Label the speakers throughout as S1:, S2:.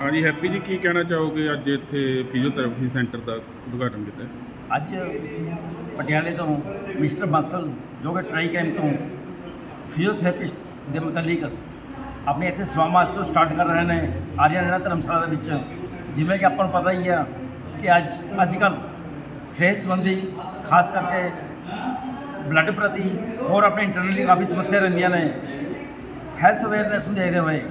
S1: ਹਾਂਜੀ, ਹੈਪੀ ਜੀ, ਕੀ ਕਹਿਣਾ ਚਾਹੋਗੇ ਅੱਜ ਇੱਥੇ ਫਿਜ਼ੀਓਥੈਰੇਪੀ ਸੈਂਟਰ ਦਾ ਉਦਘਾਟਨ ਕੀਤਾ?
S2: ਅੱਜ ਪਟਿਆਲੇ ਤੋਂ ਮਿਸਟਰ ਬਾਸਲ ਜੋ ਕਿ ਟਰਾਈ ਕੈਂਪ ਤੋਂ ਫਿਜ਼ੀਓਥੈਰੇਪਿਸਟ ਦੇ ਮੁਤਲਕ ਆਪਣੇ ਇੱਥੇ ਸੇਵਾਵਾਂ ਤੋਂ ਸਟਾਰਟ ਕਰ ਰਹੇ ਨੇ, ਆਰੀਆ ਨੈਣਾ ਧਰਮਸ਼ਾਲਾ ਦੇ ਵਿੱਚ। ਜਿਵੇਂ ਕਿ ਆਪਾਂ ਨੂੰ ਪਤਾ ਹੀ ਆ ਕਿ ਅੱਜ ਅੱਜ ਕੱਲ੍ਹ ਸਿਹਤ ਸੰਬੰਧੀ ਖਾਸ ਕਰਕੇ ਬਲੱਡ ਪ੍ਰਤੀ ਹੋਰ ਆਪਣੇ ਇੰਟਰਨਲੀ ਕਾਫੀ ਸਮੱਸਿਆ ਰਹਿੰਦੀਆਂ ਨੇ। ਹੈਲਥ ਅਵੇਅਰਨੈਸ ਨੂੰ ਦੇਖਦੇ ਹੋਏ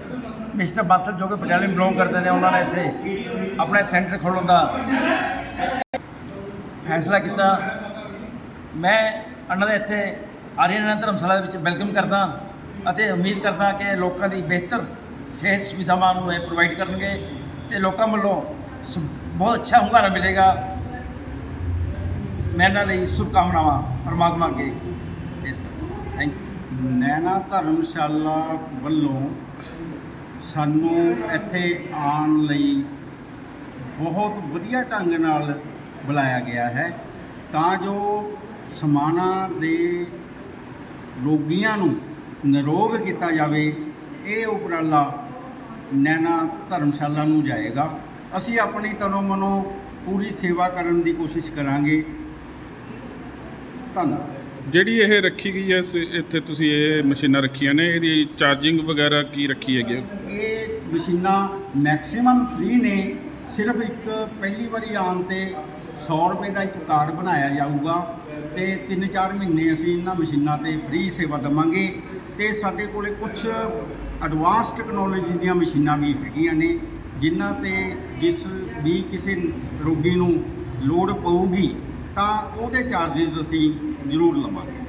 S2: ਮਿਸਟਰ ਬਾਸਲ ਜੋ ਕਿ ਪਟਿਆਲੇ ਨੂੰ ਬਿਲੋਂਗ ਕਰਦੇ ਨੇ, ਉਹਨਾਂ ਨੇ ਇੱਥੇ ਆਪਣਾ ਸੈਂਟਰ ਖੋਲ੍ਹਣ ਦਾ ਫੈਸਲਾ ਕੀਤਾ। ਮੈਂ ਉਹਨਾਂ ਦੇ ਇੱਥੇ ਆਰੀਆਨਾ ਧਰਮਸ਼ਾਲਾ ਦੇ ਵਿੱਚ ਵੈਲਕਮ ਕਰਦਾ ਅਤੇ ਉਮੀਦ ਕਰਦਾ ਕਿ ਲੋਕਾਂ ਦੀ ਬਿਹਤਰ ਸਿਹਤ ਸੁਵਿਧਾਵਾਂ ਨੂੰ ਇਹ ਪ੍ਰੋਵਾਈਡ ਕਰਨਗੇ ਤੇ ਲੋਕਾਂ ਵੱਲੋਂ ਸ- ਬਹੁਤ ਅੱਛਾ ਹੁੰਗਾਰਾ ਮਿਲੇਗਾ। ਮੈਂ ਇਹਨਾਂ ਲਈ ਸ਼ੁਭਕਾਮਨਾਵਾਂ ਪਰਮਾਤਮਾ ਅੱਗੇ ਪੇਸ਼ ਕਰਦਾ ਥੈਂਕ ਯੂ
S3: ਨੈਣਾ ਧਰਮਸ਼ਾਲਾ ਵੱਲੋਂ ਸਾਨੂੰ ਇੱਥੇ ਆਉਣ ਲਈ ਬਹੁਤ ਵਧੀਆ ਢੰਗ ਨਾਲ ਬੁਲਾਇਆ ਗਿਆ ਹੈ ਤਾਂ ਜੋ ਸਮਾਨਾ ਦੇ ਰੋਗੀਆਂ ਨੂੰ ਨਿਰੋਗ ਕੀਤਾ ਜਾਵੇ ਇਹ ਉਪਰਾਲਾ ਨੈਣਾ ਧਰਮਸ਼ਾਲਾ ਨੂੰ ਜਾਏਗਾ। ਅਸੀਂ ਆਪਣੀ ਤਰੋਂ ਮਨੋਂ ਪੂਰੀ ਸੇਵਾ ਕਰਨ ਦੀ ਕੋਸ਼ਿਸ਼ ਕਰਾਂਗੇ। ਧੰਨਵਾਦ।
S1: ਜਿਹੜੀ ਇਹ ਰੱਖੀ ਗਈ ਹੈ ਸ- ਇੱਥੇ ਤੁਸੀਂ ਇਹ ਮਸ਼ੀਨਾਂ ਰੱਖੀਆਂ ਨੇ ਇਹਦੀ ਚਾਰਜਿੰਗ ਵਗੈਰਾ ਕੀ ਰੱਖੀ ਹੈਗੀ ਹੈ?
S3: ਇਹ ਮਸ਼ੀਨਾਂ ਮੈਕਸਿਮਮ ਫ੍ਰੀ ਨੇ ਸਿਰਫ ਇੱਕ ਪਹਿਲੀ ਵਾਰੀ ਆਉਣ ਤੇ 100 ਰੁਪਏ ਦਾ ਇੱਕ ਕਾਰਡ ਬਣਾਇਆ ਜਾਊਗਾ। ਤੇ 3-4 ਮਹੀਨੇ ਅਸੀਂ ਇਹਨਾਂ ਮਸ਼ੀਨਾਂ ਤੇ ਫ੍ਰੀ ਸੇਵਾ ਦਵਾਂਗੇ ਤੇ ਸਾਡੇ ਕੋਲੇ ਕੁਝ ਐਡਵਾਂਸ ਟੈਕਨੋਲੋਜੀ ਦੀਆਂ ਮਸ਼ੀਨਾਂ ਵੀ ਹੈਗੀਆਂ ਨੇ ਜਿਨ੍ਹਾਂ ਤੇ ਜਿਸ ਵੀ ਕਿਸੇ ਰੋਗੀ ਨੂੰ ਲੋੜ ਪਊਗੀ ਤਾਂ ਉਹਦੇ ਚਾਰजेस ਅਸੀਂ ਜ਼ਰੂਰ ਲਵਾਂਗੇ।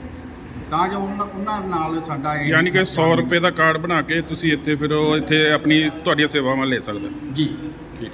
S3: ਤਾਂ ਜੋ ਉਹਨਾਂ ਨਾਲ ਸਾਡਾ ਇਹ
S1: ਯਾਨੀ ਕਿ 100 ਰੁਪਏ ਦਾ ਕਾਰਡ ਬਣਾ ਕੇ ਤੁਸੀਂ ਇੱਥੇ ਫਿਰ ਉਹ ਇੱਥੇ ਆਪਣੀ ਤੁਹਾਡੀਆਂ ਸੇਵਾਵਾਂ ਲੈ ਸਕਦੇ।
S3: ਜੀ।
S1: ਠੀਕ।